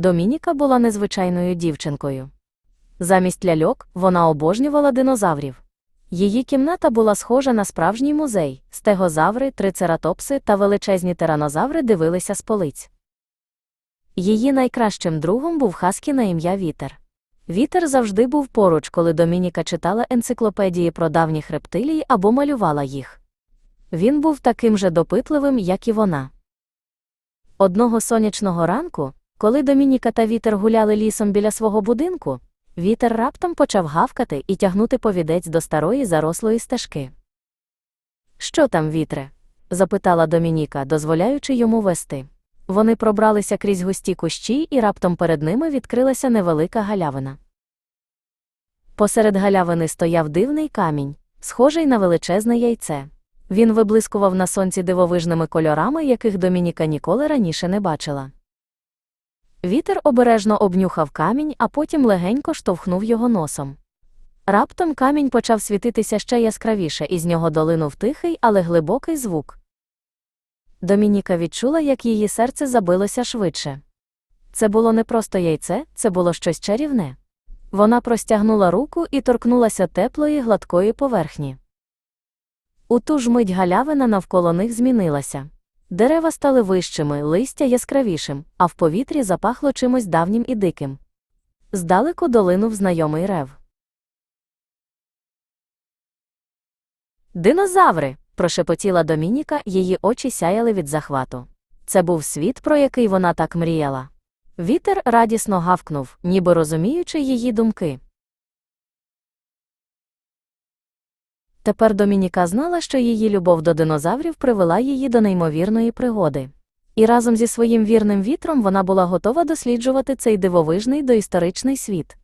Домініка була незвичайною дівчинкою. Замість ляльок вона обожнювала динозаврів. Її кімната була схожа на справжній музей, стегозаври, трицератопси та величезні тиранозаври дивилися з полиць. Її найкращим другом був хаскі на ім'я Вітер. Вітер завжди був поруч, коли Домініка читала енциклопедії про давніх рептилій або малювала їх. Він був таким же допитливим, як і вона. Одного сонячного ранку, коли Домініка та вітер гуляли лісом біля свого будинку, вітер раптом почав гавкати і тягнути повідець до старої зарослої стежки. Що там, вітре? запитала Домініка, дозволяючи йому вести. Вони пробралися крізь густі кущі, і раптом перед ними відкрилася невелика галявина. Посеред галявини стояв дивний камінь, схожий на величезне яйце. Він виблискував на сонці дивовижними кольорами, яких Домініка ніколи раніше не бачила. Вітер обережно обнюхав камінь, а потім легенько штовхнув його носом. Раптом камінь почав світитися ще яскравіше, і з нього долинув тихий, але глибокий звук. Домініка відчула, як її серце забилося швидше. Це було не просто яйце, це було щось чарівне. Вона простягнула руку і торкнулася теплої гладкої поверхні. У ту ж мить галявина навколо них змінилася. Дерева стали вищими, листя яскравішим, а в повітрі запахло чимось давнім і диким. Здалеку долинув знайомий рев. Динозаври. прошепотіла Домініка, її очі сяяли від захвату. Це був світ, про який вона так мріяла. Вітер радісно гавкнув, ніби розуміючи її думки. Тепер Домініка знала, що її любов до динозаврів привела її до неймовірної пригоди. І разом зі своїм вірним вітром вона була готова досліджувати цей дивовижний доісторичний світ.